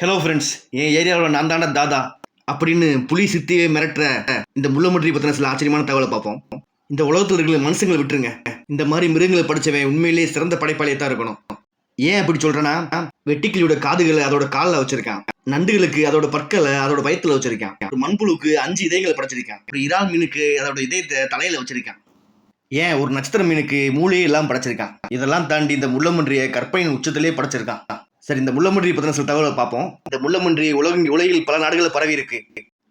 Hello friends என் ஏரியாவில் நான் தாண்டா தாதா அப்படின்னு புலி சித்தியை மிரட்டுற இந்த முள்ளமுற்றி பற்றின சில ஆச்சரியமான தகவலை பார்ப்போம். இந்த உலகத்தில் இருக்கிற மனுஷங்களை விட்டுருங்க. இந்த மாதிரி மிருகங்களை படித்தவன் உண்மையிலேயே சிறந்த படைப்பாளியாக தான் இருக்கணும். ஏன் அப்படி சொல்றேன்னா வெட்டிக்கிளியோட காதுகளை அதோட காலில் வச்சிருக்கான். நண்டுகளுக்கு அதோட பற்களை அதோட வயித்துல வச்சிருக்கான். ஒரு மண்புழுக்கு அஞ்சு இதயங்களை படைச்சிருக்கான். ஒரு இறால் மீனுக்கு அதோட இதயத்தை தலையில் வச்சிருக்கான். ஏன் ஒரு நட்சத்திர மீனுக்கு மூளையெல்லாம் படைச்சிருக்கான்? இதெல்லாம் தாண்டி இந்த முள்ளமன்றிய கற்பனையின் உச்சத்திலே படைச்சிருக்கான். சரி இந்த முள்ளமன்றி பத்தின சில தகவலை பார்ப்போம். இந்த முள்ளமன்றி உலகின் உலகில் பல நாடுகளில் பரவி இருக்கு.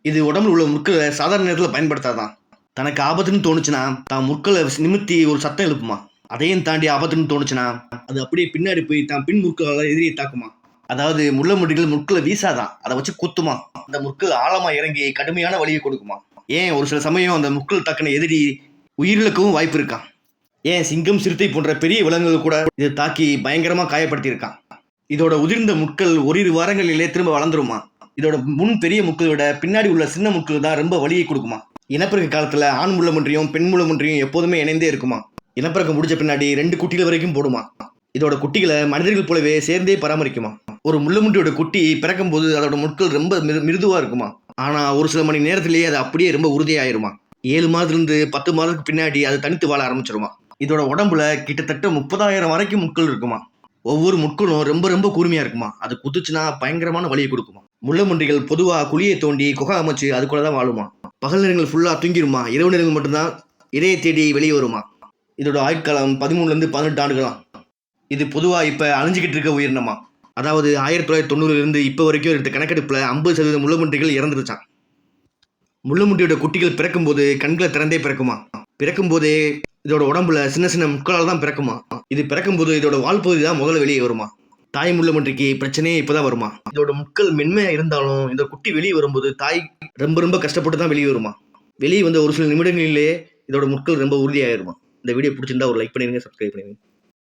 இது உடம்புல உள்ள முற்களை சாதாரண நேரத்தில் பயன்படுத்தாதான். தனக்கு ஆபத்துன்னு தோணுச்சுன்னா தான் முற்களை நிமித்தி ஒரு சத்தம் எழுப்புமா? அதையும் தாண்டி ஆபத்துன்னு தோணுச்சுன்னா அது அப்படியே பின்னாடி போய் தான் பின் முற்களால் எதிரியை தாக்குமா? அதாவது முள்ளமுடிகள் முட்களை வீசாதான் அதை வச்சு குத்துமா? அந்த முட்கள் ஆழமா இறங்கி கடுமையான வலியை கொடுக்குமா? ஏன் ஒரு சில சமயம் அந்த முட்கள் தாக்கின எதிரி உயிரிழக்கவும் வாய்ப்பு இருக்கான் ஏன் சிங்கம் சிறுத்தை போன்ற பெரிய விலங்குகள் கூட இதை தாக்கி பயங்கரமா காயப்படுத்தி இருக்கான் இதோட உதிர்ந்த முட்கள் ஓரிரு வாரங்களிலே திரும்ப வளர்ந்துருமா? இதோட முன் பெரிய முட்களை விட பின்னாடி உள்ள சின்ன முட்கள் தான் ரொம்ப வலியை கொடுக்குமா? இனப்பெருக்க காலத்தில் ஆண் முள்ளமன்றியும் பெண் முள்ளமன்றியும் எப்போதுமே இணைந்தே இருக்குமா? இனப்பெருக்கம் முடிஞ்ச பின்னாடி ரெண்டு குட்டிகள் வரைக்கும் போடுமா? இதோட குட்டிகளை மனிதர்கள் போலவே சேர்ந்தே பராமரிக்குமா? ஒரு முள்ளமுண்டியோட குட்டி பிறக்கும் போது அதோட முட்கள் ரொம்ப மிரு மிருதுவாக இருக்குமா? ஆனால் ஒரு சில மணி நேரத்திலேயே அது அப்படியே ரொம்ப உறுதியாயிருமா? ஏழு மாதத்துலேருந்து பத்து மாதத்துக்கு பின்னாடி அது தனித்து வாழ ஆரம்பிச்சிருமா? இதோட உடம்புல கிட்டத்தட்ட முப்பதாயிரம் வரைக்கும் முட்கள் இருக்குமா? ஒவ்வொரு முட்களும் ரொம்ப ரொம்ப கூர்மையா இருக்குமா? அது குத்துச்சுன்னா பயங்கரமான வலியை கொடுக்குமா? முள்ளமுண்டிகள் பொதுவா குழியை தோண்டி குகை அமைச்சு அதுக்குள்ள தான் வாழுமா? பகல் நேரங்கள் ஃபுல்லா தூங்கிருமா? இரவு நேரங்கள் மட்டும்தான் இரையை தேடி வெளியே வருமா? இதோட ஆயுட்காலம் பதிமூணுலேருந்து பதினெட்டு ஆண்டுகளாம். இது பொதுவாக இப்போ அழிஞ்சிக்கிட்டு இருக்க உயிரினமா? அதாவது ஆயிரத்தி தொள்ளாயிரத்தி தொண்ணூறுலேருந்து இப்போ வரைக்கும் எடுத்த கணக்கெடுப்பில் ஐம்பது சதவீதம் முள்ளமுண்டிகள் இறந்துருச்சான் முள்ளமுண்டியோட குட்டிகள் பிறக்கும்போது கண்களை திறந்தே பிறக்குமா? பிறக்கும்போதே இதோட உடம்புல சின்ன சின்ன முட்களால் தான் பிறக்குமா? இது பிறக்கும்போது இதோட வால்பகுதி தான் முதல்ல வெளியே வருமா? தாய் முள்ளமுன்றிக்கு பிரச்சனையே இப்போதான் வருமா? இதோட முட்கள் மென்மையா இருந்தாலும் இந்த குட்டி வெளியே வரும்போது தாய் ரொம்ப ரொம்ப கஷ்டப்பட்டு தான் வெளியே வருமா? வெளியே வந்த ஒரு சில நிமிடங்களிலேயே இதோட முட்கள் ரொம்ப உறுதியாயிருமா? இந்த வீடியோ பிடிச்சிருந்தா ஒரு லைக் பண்ணிடுங்க சப்ஸ்கிரைப் பண்ணிடுங்க